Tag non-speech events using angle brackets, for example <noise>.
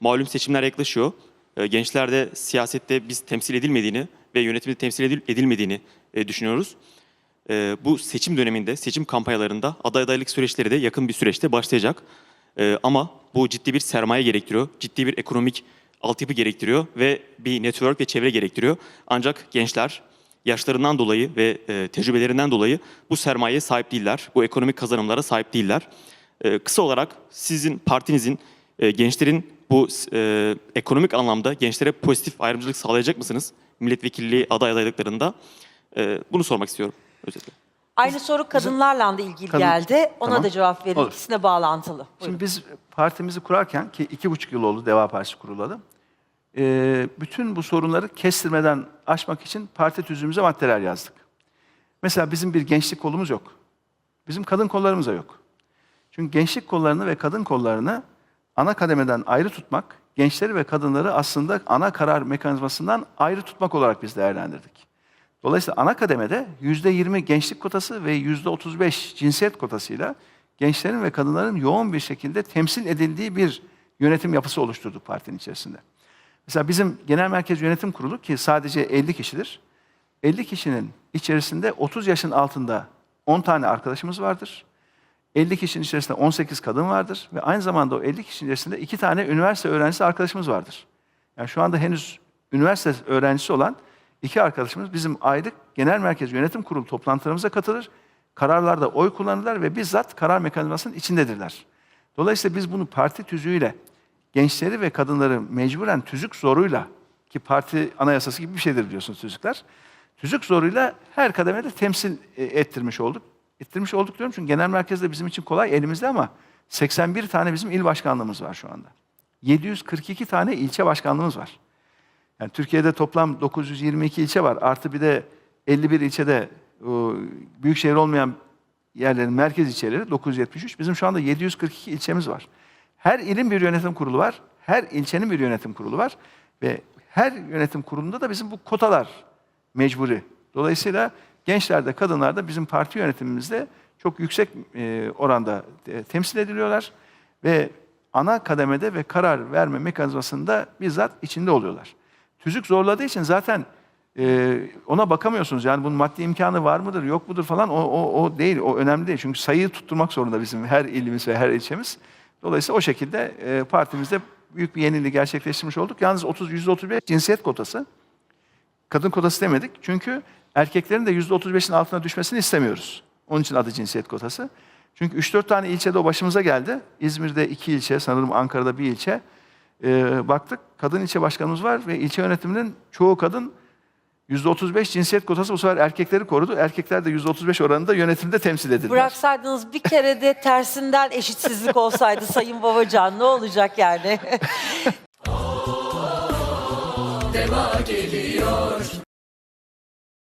Malum seçimler yaklaşıyor. E, Gençlerde siyasette biz temsil edilmediğini ve yönetimde temsil edil- edilmediğini e, düşünüyoruz. E, Bu seçim döneminde, seçim kampanyalarında aday adaylık süreçleri de yakın bir süreçte başlayacak. E, Ama bu ciddi bir sermaye gerektiriyor, ciddi bir ekonomik altyapı gerektiriyor ve bir network ve çevre gerektiriyor. Ancak gençler yaşlarından dolayı ve e, tecrübelerinden dolayı bu sermayeye sahip değiller, bu ekonomik kazanımlara sahip değiller. Kısa olarak sizin partinizin e, gençlerin bu e, ekonomik anlamda gençlere pozitif ayrımcılık sağlayacak mısınız? Milletvekilliği aday adaylıklarında. E, bunu sormak istiyorum özetle. Aynı soru kadınlarla da ilgili Kadın- geldi. Ona Tamam. da cevap verin. Olur. İkisine bağlantılı. Buyurun. Şimdi biz partimizi kurarken ki iki buçuk yıl oldu Deva Partisi kurulalı. e, bütün bu sorunları kestirmeden aşmak için parti tüzüğümüze maddeler yazdık. Mesela bizim bir gençlik kolumuz yok. Bizim kadın kollarımız da yok. Çünkü gençlik kollarını ve kadın kollarını ana kademeden ayrı tutmak, gençleri ve kadınları aslında ana karar mekanizmasından ayrı tutmak olarak biz değerlendirdik. Dolayısıyla ana kademede yüzde yirmi gençlik kotası ve yüzde otuz beş cinsiyet kotasıyla gençlerin ve kadınların yoğun bir şekilde temsil edildiği bir yönetim yapısı oluşturduk partinin içerisinde. Mesela bizim genel merkez yönetim kurulu ki sadece 50 kişidir. 50 kişinin içerisinde 30 yaşın altında 10 tane arkadaşımız vardır. 50 kişinin içerisinde 18 kadın vardır ve aynı zamanda o 50 kişinin içerisinde 2 tane üniversite öğrencisi arkadaşımız vardır. Yani şu anda henüz üniversite öğrencisi olan iki arkadaşımız bizim aylık genel merkez yönetim kurulu toplantılarımıza katılır. Kararlarda oy kullanırlar ve bizzat karar mekanizmasının içindedirler. Dolayısıyla biz bunu parti tüzüğüyle gençleri ve kadınları mecburen tüzük zoruyla ki parti anayasası gibi bir şeydir biliyorsunuz tüzükler. Tüzük zoruyla her kademede temsil e, ettirmiş olduk. Ettirmiş olduk diyorum çünkü genel merkezde bizim için kolay elimizde ama 81 tane bizim il başkanlığımız var şu anda. 742 tane ilçe başkanlığımız var. Yani Türkiye'de toplam 922 ilçe var. Artı bir de 51 ilçede o, büyük şehir olmayan yerlerin merkez ilçeleri 973. Bizim şu anda 742 ilçemiz var. Her ilin bir yönetim kurulu var. Her ilçenin bir yönetim kurulu var. Ve her yönetim kurulunda da bizim bu kotalar mecburi. Dolayısıyla gençlerde, kadınlarda bizim parti yönetimimizde çok yüksek e, oranda e, temsil ediliyorlar. Ve ana kademede ve karar verme mekanizmasında bizzat içinde oluyorlar. Tüzük zorladığı için zaten e, ona bakamıyorsunuz. Yani bunun maddi imkanı var mıdır, yok mudur falan o, o, o değil, o önemli değil. Çünkü sayıyı tutturmak zorunda bizim her ilimiz ve her ilçemiz. Dolayısıyla o şekilde partimizde büyük bir yeniliği gerçekleştirmiş olduk. Yalnız 30 %35 cinsiyet kotası. Kadın kotası demedik. Çünkü erkeklerin de %35'in altına düşmesini istemiyoruz. Onun için adı cinsiyet kotası. Çünkü 3-4 tane ilçede o başımıza geldi. İzmir'de iki ilçe, sanırım Ankara'da bir ilçe. Ee, baktık kadın ilçe başkanımız var ve ilçe yönetiminin çoğu kadın %35 cinsiyet kotası bu sefer erkekleri korudu. Erkekler de %35 oranında yönetimde temsil edildiler. Bıraksaydınız bir kere de tersinden eşitsizlik olsaydı Sayın Babacan ne olacak yani? <laughs> geliyor.